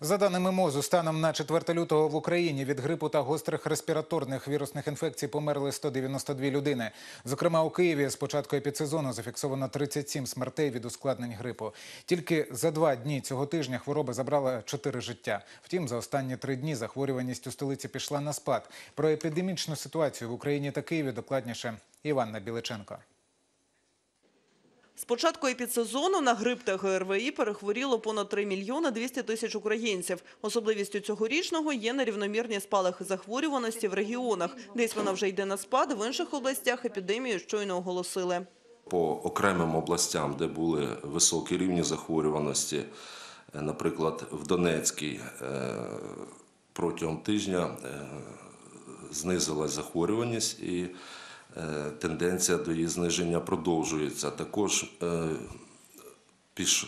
За даними МОЗу, станом на 4 лютого в Україні від грипу та гострих респіраторних вірусних інфекцій померли 192 людини. Зокрема, у Києві з початку епідсезону зафіксовано 37 смертей від ускладнень грипу. Тільки за два дні цього тижня хвороба забрала 4 життя. Втім, за останні три дні захворюваність у столиці пішла на спад. Про епідемічну ситуацію в Україні та Києві докладніше Іванна Біличенко. З початку епідсезону на грип та ГРВІ перехворіло понад 3 мільйони 200 тисяч українців. Особливістю цьогорічного є нерівномірні спалахи захворюваності в регіонах. Десь вона вже йде на спад, в інших областях епідемію щойно оголосили. По окремим областям, де були високі рівні захворюваності, е, наприклад, в Донецькій е, протягом тижня е, знизилась захворюваність і тенденція до її зниження продовжується. Також е,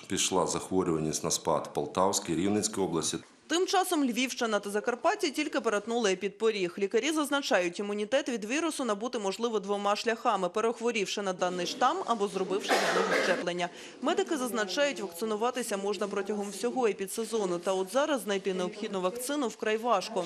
пішла захворюваність на спад Полтавській, Рівненській області. Тим часом Львівщина та Закарпаття тільки перетнули епідпоріг. Лікарі зазначають, імунітет від вірусу набути можливо двома шляхами – перехворівши на даний штам або зробивши від нього щеплення. Медики зазначають, вакцинуватися можна протягом всього епідсезону. Та от зараз знайти необхідну вакцину вкрай важко.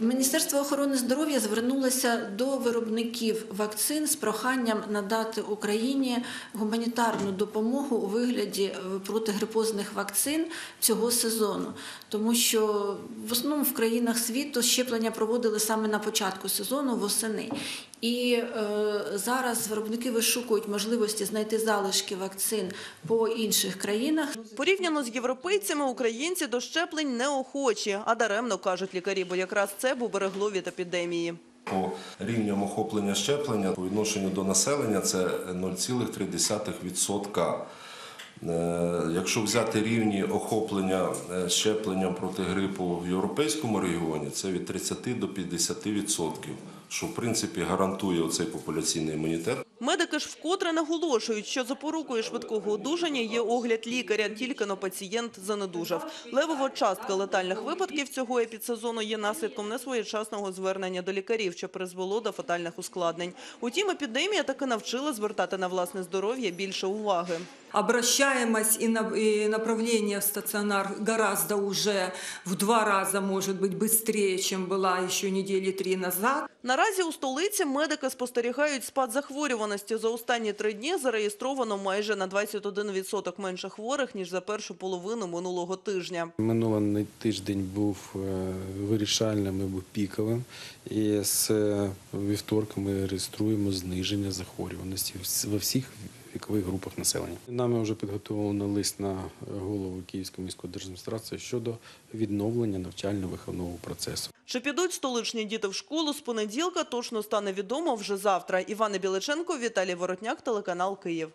Міністерство охорони здоров'я звернулося до виробників вакцин з проханням надати Україні гуманітарну допомогу у вигляді е, протигрипозних вакцин цього сезону, тому що в основному в країнах світу щеплення проводили саме на початку сезону восени. І е, зараз виробники вишукують можливості знайти залишки вакцин по інших країнах. Порівняно з європейцями, українці до щеплень неохочі, а даремно, кажуть лікарі, бо якраз це б уберегло від епідемії. По рівням охоплення щеплення по відношенню до населення це 0,3%. Е, Якщо взяти рівні охоплення е, щепленням проти грипу в європейському регіоні, це від 30 до 50%, що в принципі гарантує оцей популяційний імунітет. Медики ж вкотре наголошують, що запорукою швидкого одужання є огляд лікаря, тільки но пацієнт занедужав. Левова частка летальних випадків цього епідсезону є наслідком несвоєчасного звернення до лікарів, що призвело до фатальних ускладнень. Утім, епідемія таки навчила звертати на власне здоров'я більше уваги Обращаемость и на- и направление в стационар гораздо уже в два раза, может быть, быстрее, чем была еще недели три назад. Наразі у столиці медики спостерігають спад захворюваності. За останні три дні зареєстровано майже на 21% менше хворих, ніж за першу половину минулого тижня. Минулий тиждень був е, вирішальним і був піковим. І з е, вівторка ми реєструємо зниження захворюваності вс- во всіх вікових групах населення. Нами вже підготовлено лист на голову Київської міської держадміністрації щодо відновлення навчально-виховного процесу. Чи підуть столичні діти в школу з понеділка, точно стане відомо вже завтра. Івана Біличенко, Віталій Воротняк, телеканал Київ.